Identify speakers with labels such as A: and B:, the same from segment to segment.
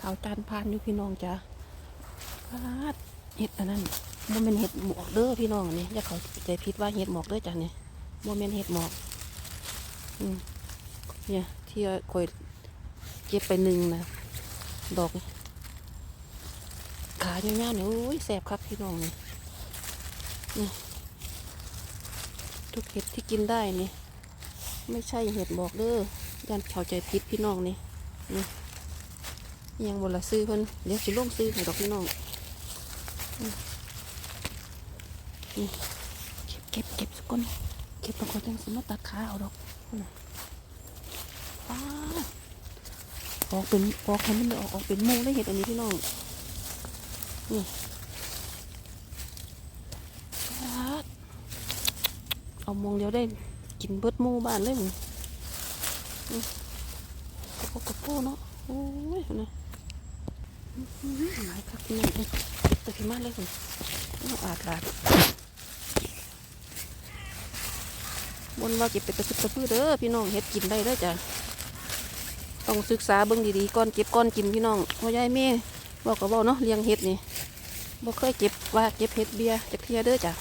A: ขาวจานพานอยู่พี่น้องจ้ะพาดเห็ดอันนั้นโมเมนเห็ดหมอกเด้อพี่น้องอันนี้อย่าเขาใจผิดว่าเห็ดหมอกเด้อจ้ะเนี่ยโมเมนเห็ดหมอกอืมเนี่ยที่คอยเก็บไปหนึ่งนะดอกนี่ขายาวๆเนี่ยโอ้ยแสบครับพี่น้องนี่นี่ทุกเห็ดที่กินได้นี่ ไม่ใช่เห็ดหมอกเด้อย่านเขาใจผิดพี่น้องนี่นี่ ยังบละซื้อเพิ่นเดี๋ยวสิลงซื้อให้ดอกพี่น้องอืมนี่เก็บเก็บเก็บสักคนเก็บแล้วก็จังสิมาตัดขาเอาดอกพุ่นน่ะป้าดออกเป็นออกให้มันออกออกเป็นหมูได้เห็ดอันนี้พี่น้องนี่ป้าดเอามองเดียวได้กินเบิดหมูบ้านเลยมึงอืมกระโปงกระโปงเนาะโอ้ยนะ หลายครับพี่น้องเอ้ยแต่พี่มาเลยคุณต้องอาดลาดบนว่าเก็บไปตะพึดตะพือเด้อพี่น้องเฮ็ดกินได้เด้อจ้ะต้องศึกษาเบิ่งดีๆก่อนเก็บก่อนกินพี่น้องพ่อยายแม่บอกก็บอกเนาะเลี้ยงเฮ็ดนี่บ่เคยเก็บว่าเก็บเฮ็ดเบียร์จากเทียเด้อจ้ะ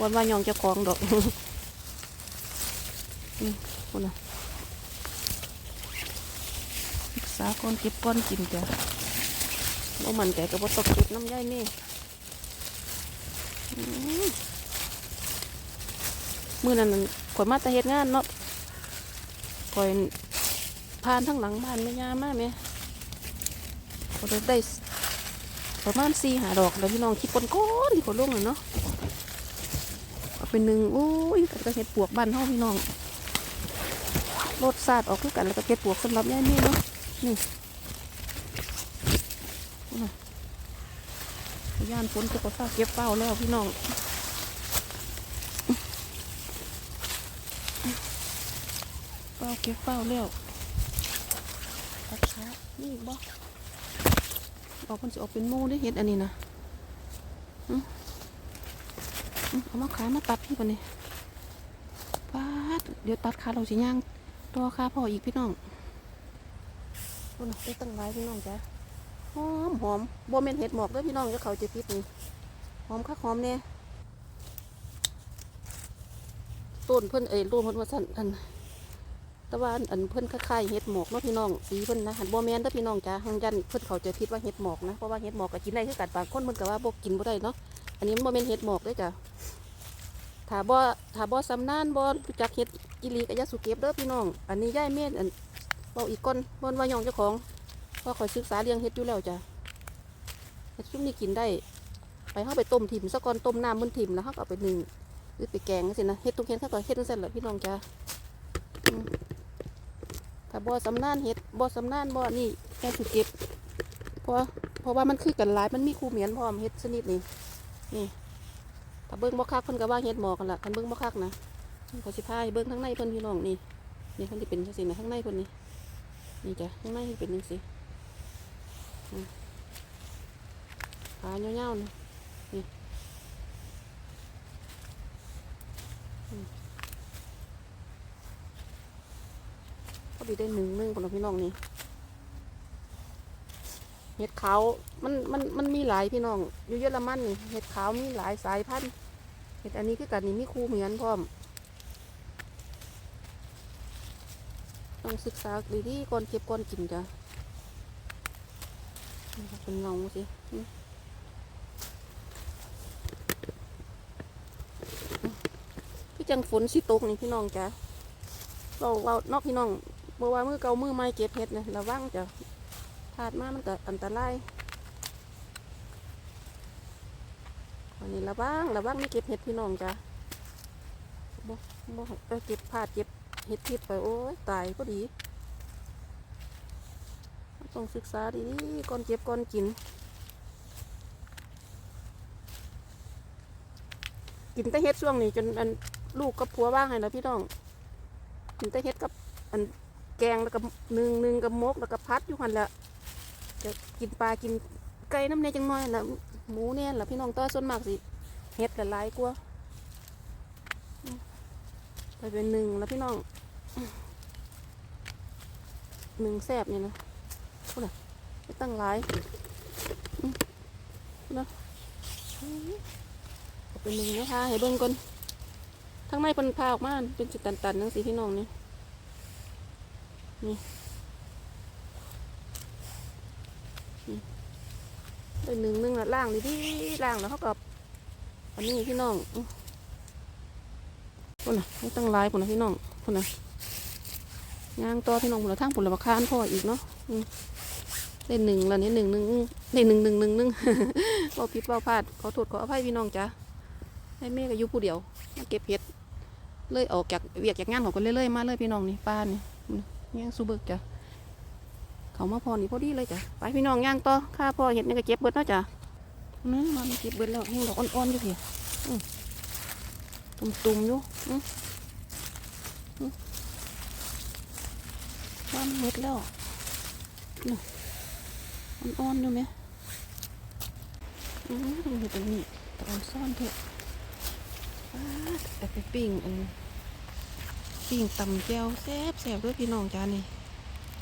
A: วันว่ายองจะของดอกนี่คุณน่ะศึกษาก่อนเก็บก่อนกินจ้ะ บ่มันใจก็บ่ตกจุดน้ำย่อยนี่มือนั้นนั่นข่อยมาแต่เฮ็ดงานเนาะข่อยผ่านทั้งหลังบ้านแม่ยามาแม่ข่อยได้ได้ประมาณ4หาดอกแล้วพี่น้องคิดก้นๆที่ข่อยลงน่ะเนาะเอาเป็นหนึ่งโอ้ยก็เฮ็ดปวกบ้านเฮาพี่น้องรสชาติออกคือกันแล้วก็เฮ็ดปวกสำหรับย่านี่เนาะนี่ ย่านฝนตกก็ฟ้าเก็บเป้าแล้วพี่น้องเป้าเก็บเป้าแล้วตัดขานี่อีกบ่ออกมันจะออกเป็นมูได้เห็ดอันนี้นะเอามาขามาตัดพี่ก่อนนี่ปาดเดี๋ยวตัดขาเราสิย่างตัวขาพ่ออีกพี่น้องคุณได้ตั้งไว้พี่น้องจ้ะ หอมหอมบัวเมนเห็ดหมอกเด้อพี่น้องจะเขาจะพิษนี่หอมคักหอมเนี่ยต้นเพิ่นเอ้ยต้นเพิ่นว่าสั่นอันแต่ว่าอันอันเพิ่นคล้ายๆเห็ดหมอกเนาะพี่น้องสีเพิ่นนะหันบัวแมนเด้อพี่น้องจ้าหังยันเพิ่นเขาจะพิษว่าเห็ดหมอกนะเพราะว่าเห็ดหมอกก็กินได้คือกันบางคนเพิ่นก็ว่าบ่กินบ่ได้เนาะอันนี้มันบ่แม่นเห็ดหมอกเด้อจ้ะถาบ่ถาบ่สำนานบ่รู้จักเห็ดอีหลีก็อย่าสุเก็บเด้อพี่น้อง อันนี้ย่ายเม่นอันเว้าอีกก้อนบนว่ายองเจ้าของ พราะคอยศึกษาเลี้ยงเฮ็ดอยู่แล้วจ้ะเฮ็ดซุ่มนี่กินได้ ไปเข้าไปต้มถิ่มซะก่อนต้มน้ำมันถิ่มแล้วเขาก็เอาไปนึ่งหรือไปแกงสินะเฮ็ดทุกเฮ็ดเขาก็เฮ็ดจังซั่นแหละพี่น้องจ้ะถ้าบ่สำนานเฮ็ดบ่สำนานบ่นี่แค่สิเก็บเพราะเพราะว่ามันคือกันหลายมันมีคู่เหมียนพร้อมเฮ็ดชนิดนี้นี่ถ้าเบิ่งบ่คักเพิ่นก็ว่าเฮ็ดหมอกันละคันเบิ่งบ่คักนะขอสิพาให้เบิ่งข้างในเพิ่นพี่น้องนี่นี่เพิ่นสิเป็นจังซี่นะข้างในเพิ่นนี่นี่จ้ะข้างในเป็นยังสิอืม ขาเงี้ยวๆนะนี่อืมพอดีได้หนึ่งหนึ่งคนละพี่น้องนี่เห็ดขาวมันมันมันมีหลายพี่น้องอยู่เยอรมันนี่เห็ดขาวมีหลายสายพันธุ์เห็ดอันนี้คือกันนี่มีคู่เหมือนพร้อมต้องศึกษาดีๆก่อนเก็บก่อนกินจ้ะ เป็นเงาสิพี่จังฝนสิตกนี่พี่น้องจ้ะเราเรานอกพี่น้องเมื่อวานมือเกามือไม้เก็บเห็ดนะระวังจ้ะพลาดมามันก็อันตรายวันนี้ระวังระวังไม่เก็บเห็ดพี่น้องจ้ะบ่บ่เก็บพลาดเก็บเฮ็ดผิดไปโอ้ยตายก็ดี ต้องศึกษาดีๆก่อนเก็บก่อนกิน กินแต่เฮ็ดช่วงนี้จนอันลูกกับผัวว่างให้แล้วพี่น้อง กินแต่เฮ็ดกับอันแกงแล้วก็นึ่งนึ่งกับมกแล้วก็พัดอยู่หันแหละจะกินปลากินไก่น้ำเนยจังน้อยแหละหมูเนี่ยแหละพี่น้องต้อส่วนมากสิเฮ็ดละลายกว่าไปเป็นหนึ่งแล้วพี่น้องหนึ่งแซบเนี่ยนะ พูดอะไปตั้งหลายนะเอาเป็นหนึ่งนะคะให้เบิ่งก่อนทั้งในเป็นพาออกมาเป็นสิตันๆนั่งสิพี่น้องนี่นี่ได้หนึ่งหนึ่งละล่างดีๆล่างแล้วเขากับอันนี้พี่น้องพุ่นนะไม่ตั้งลายพุ่นนะพี่น้องพุ่นนะย่างต่อพี่น้องพุ่นละทางพุ่นละมาคานพ่ออีกเนาะอืม ได้หนึ่งแล้วนี่หนึ่งหนึ่งได้หนึ่งหนึ่งหนึ่งหนึ่งเราผิดเราพลาดขอโทษขออภัยพี่น้องจ้ะให้แม่ก็อยู่ผู้เดียวมาเก็บเห็ดเลยออกจากเวียกจากงานของกันเรื่อยๆมาเลยพี่น้องนี่ป้านี่ย่างซูเบิกจ้ะเขามาพอนี่พอดีเลยจ้ะไปพี่น้องย่างต่อข้าพ่อเห็ดนี่ก็เก็บเบิดเนาะจ้ะนั่มันเก็บเบิดแล้วยังดอกอ่อนๆอยู่พี่ตุ่มๆอยู่มันเม็ดแล้วนี่ อ่อนๆอยู่ไหมอืมเห็ดอันนี้ตอนซ่อนเถอะแต่ไปปิ้งอันปิ้งตำแก้วแซ่บแซ่บด้วยพี่น้องจ้านี่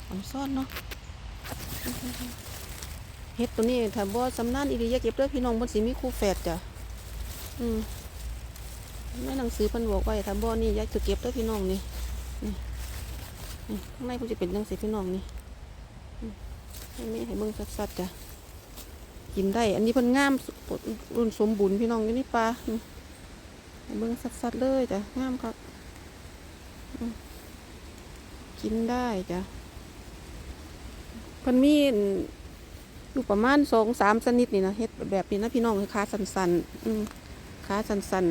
A: ออนซ่อนเนาะเห็ดตัวนี้ถ้าบ่สำนานอีหลีอย่าเก็บด้วยพี่น้องบนสีมีคู่แฝดจ้ะอืมในหนังสือเพิ่นบอกไว้ถ้าบ่นี่อย่าจะเก็บด้วยพี่น้องนี่นี่นี่ข้างในเพิ่นจะเป็นจังซี่พี่น้องนี่ ให้แม่ให้เบิ่งสัดๆจ้ะกินได้ อันนี้เพิ่นงามสุดรุ่นสมบูรณ์พี่น้องอยู่นี่ปลาให้เบิ่งสัดๆเลยจ้ะงามครับกินได้จ้ะเพิ่นมีอยู่ประมาณสองสามชนิดนี่นะเฮ็ดแบบนี้นะพี่น้องคือขาสันๆอืมขาสัน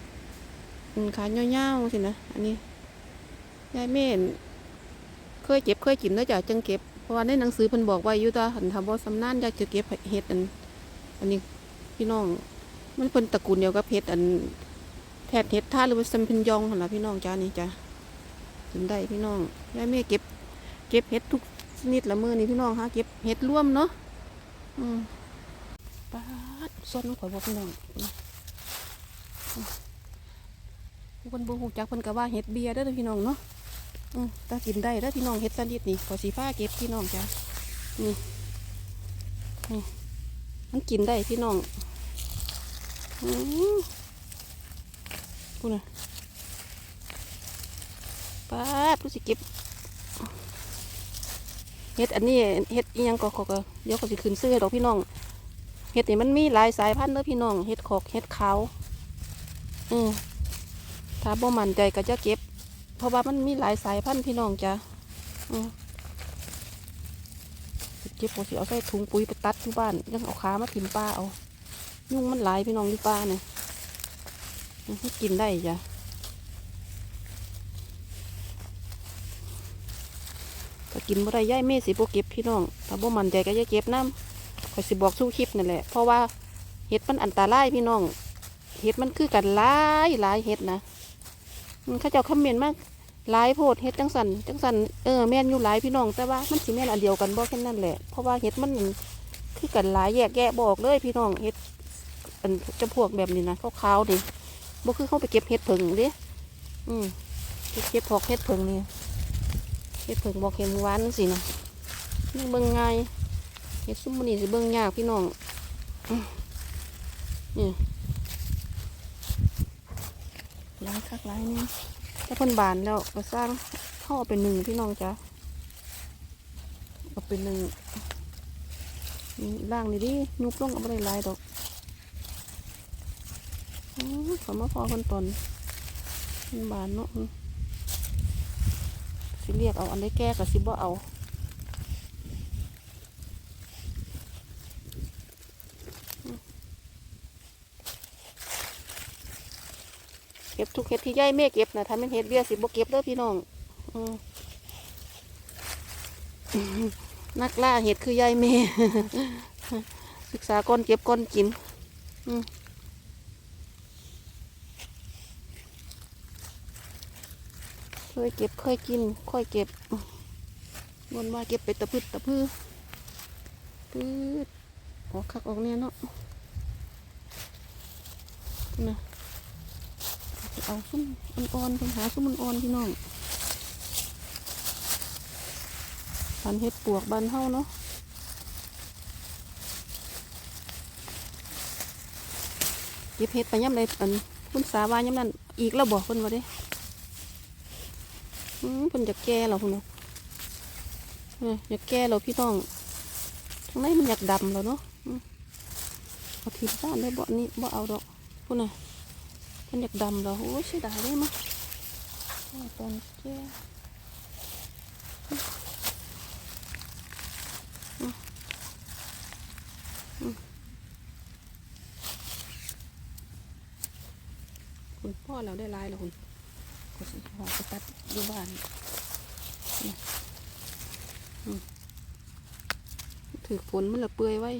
A: ๆอืมขาเงาๆสินะอันนี้ยายเม่นเคยเก็บเคยกินแล้วจ้ะจังเก็บ ราะว่าในหนังสือเพิ่นบอกไว้อยู่ตาหันทำบ่สำนานอยากจะเก็บเห็ดอัน อันนี้พี่น้อง มันเป็นตระกูลเดียวกับเห็ดอันแทดเห็ดท่าหรือว่าซัมพินยองหั่นล่ะพี่น้องจ้านี่จ้ะกินได้พี่น้องยายแม่เก็บ เก็บเห็ดทุกชนิดละมือนี่พี่น้องฮะเก็บเห็ดร่วมเนาะอืมปาดส้นข่อยบ่พี่น้องอืมอืมเพิ่นบ่ฮู้จักเพิ่นก็ว่าเห็ดเบียร์เด้อพี่น้องเนาะ ตากินได้แล้วพี่น้องเฮ็ดสลิดนี่ขอสีฟ้าเก็บพี่น้องจ้ะนี่นี่มันกินได้พี่น้องอืมพูนะป้าดรู้สิเก็บเฮ็ดอันนี้เฮ็ดอียังก็ก็ก็เดี๋ยวเขาสิขึ้นซื้อให้ดอกพี่น้องเฮ็ดนี่มันมีหลายสายพันธุ์เด้อพี่น้องเฮ็ดขอกเฮ็ดขาวอืมถ้าบ่มั่นใจก็จะเก็บ เพราะว่ามันมีหลายสายพันธุ์พี่น้องจ้ะเจ็บปวดสิเอาใส่ถุงปุ๋ยไปตัดที่บ้านยังเอาขามาถิ่มปลาเอา ยุ่งมันหลายพี่น้องที่ปลาเนี่ยมให้กินได้จ้ะก็กินบ่ได้ย่ายเมสิบ่เก็บพี่น้อง ถ้าบ่มันใจก็อย่าเก็บน้ำข่อยสิบอกสู้คลิปนั่นแหละ เพราะว่าเห็ดมันอันตรายพี่น้อง เห็ดมันคือกันหลายหลายเห็ดนะอืมเขาเจ้าคอมเมนต์มาก หลายโพดเฮ็ดจังสันจังสันเออแม่นอยู่หลายพี่น้องแต่ว่ามันสิแม่นอันเดียวกันบ่แค่นั้นแหละเพราะว่าเฮ็ดมันคือกันหลายแยกแยะบอกเลยพี่น้องเฮ็ดอันจะพวกแบบนี้นะขาวๆนี่บ่คือเขาไปเก็บเฮ็ดผึ่งเด้อืมเก็บพอกเฮ็ดผึ่งนี่เฮ็ดผึ่งบอกเห็นหวานจังสินะนี่เบิ่งง่ายเฮ็ดซุ่มมันนี่สิเบิ่งยากพี่น้องนี่หลายคักหลายเนี่ย ถ้าเพิ่นบานแล้วก็สร้างเข้าเอเป็นหนึ่งพี่น้องจ้ะเอาเป็นหนึ่งนี่ล่างนี่ดิยุบลงเอาไปหลายดอกขอมาพอคนตนมันบานเนาะสิเรียกเอาอันได้แก้กับสิบ่เอาอื้อเก็บทุกเห็ดที่ย่ายแม่เก็บนะถ้าเป็นเห็ดเบี้ยสิบ่เก็บเด้อพี่น้องอนักล่าเห็ดคือยายเมศึกษาก้อนเก็บก้อนกินอืมเคยเก็บเคยกินค่อยเก็บบนว่าเก็บไปตะพืดตะพือพืดออกคักออกเนี่ยเนาะนะ เอาซุ้มอ่อนๆคุหาซุ้มอ่อนๆพี่น้องบันเฮ็ดปวกบันเท่าเนาะเก็บเฮ็ดไปย่ำเลยอันคุณสาวาย่ำนั่นอีกแล้วบอกคุณว่าดิอืมคุณอยากแก่เราคุณเนาะอยากแก่เราพี่น้องทั้งนั้นมันอยากดำเราเนาะเอาทีบ้านได้บ่อนี้บ่เอาดอกคุณน่ะ เพิ่นอยากดำแล้วโอ้ยเสียดายเลยมั้งเอาตอนแก่อืมอืมคุณพ่อเราได้หลายแล้วคุณก็สิหอไปตัดอยู่บ้านถือฝนมันละเปื่อยไว้